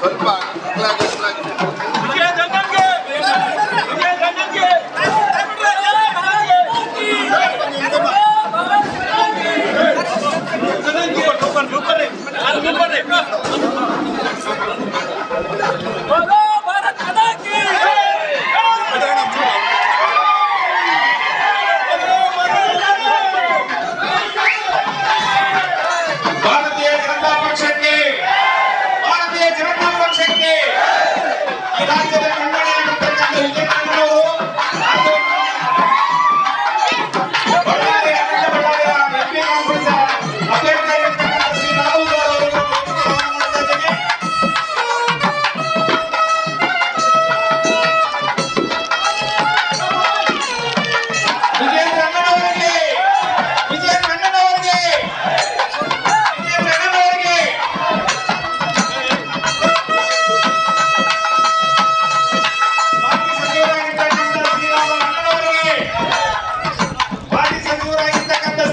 சொல்வாங்க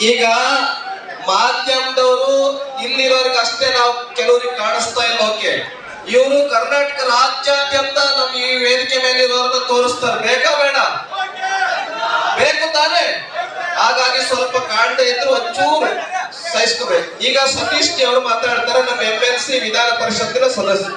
ಈಗ ಮಾಧ್ಯಮದವರು ಇಲ್ಲಿರೋರಿಗೆ ಅಷ್ಟೇ ನಾವು ಕೆಲವ್ರಿಗೆ ಕಾಣಿಸ್ತಾ ಇಲ್ಲ, ಓಕೆ? ಇವರು ಕರ್ನಾಟಕ ರಾಜ್ಯಾದ್ಯಂತ ನಮ್ ಈ ವೇದಿಕೆ ಮೇಲೆ ಇರೋರ್ನ ತೋರಿಸ್ತಾರೆ. ಬೇಕಾ ಬೇಡ? ಬೇಕು ತಾನೆ? ಹಾಗಾಗಿ ಸ್ವಲ್ಪ ಕಾಣ್ತಾ ಇದ್ರು ಒಂಚೂರು ಸಹಿಸ್ಕೋಬೇಕು. ಈಗ ಸತೀಶ್ ಜಿ ಅವರು ಮಾತಾಡ್ತಾರೆ, ನಮ್ಮ ಎಂ ಎಲ್ ಸಿ ವಿಧಾನ ಪರಿಷತ್ತಿನ ಸದಸ್ಯ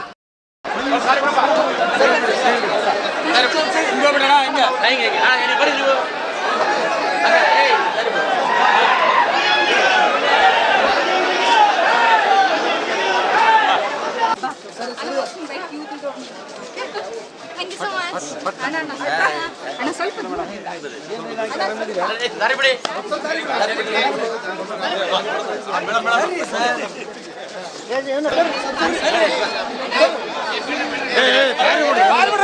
ಯು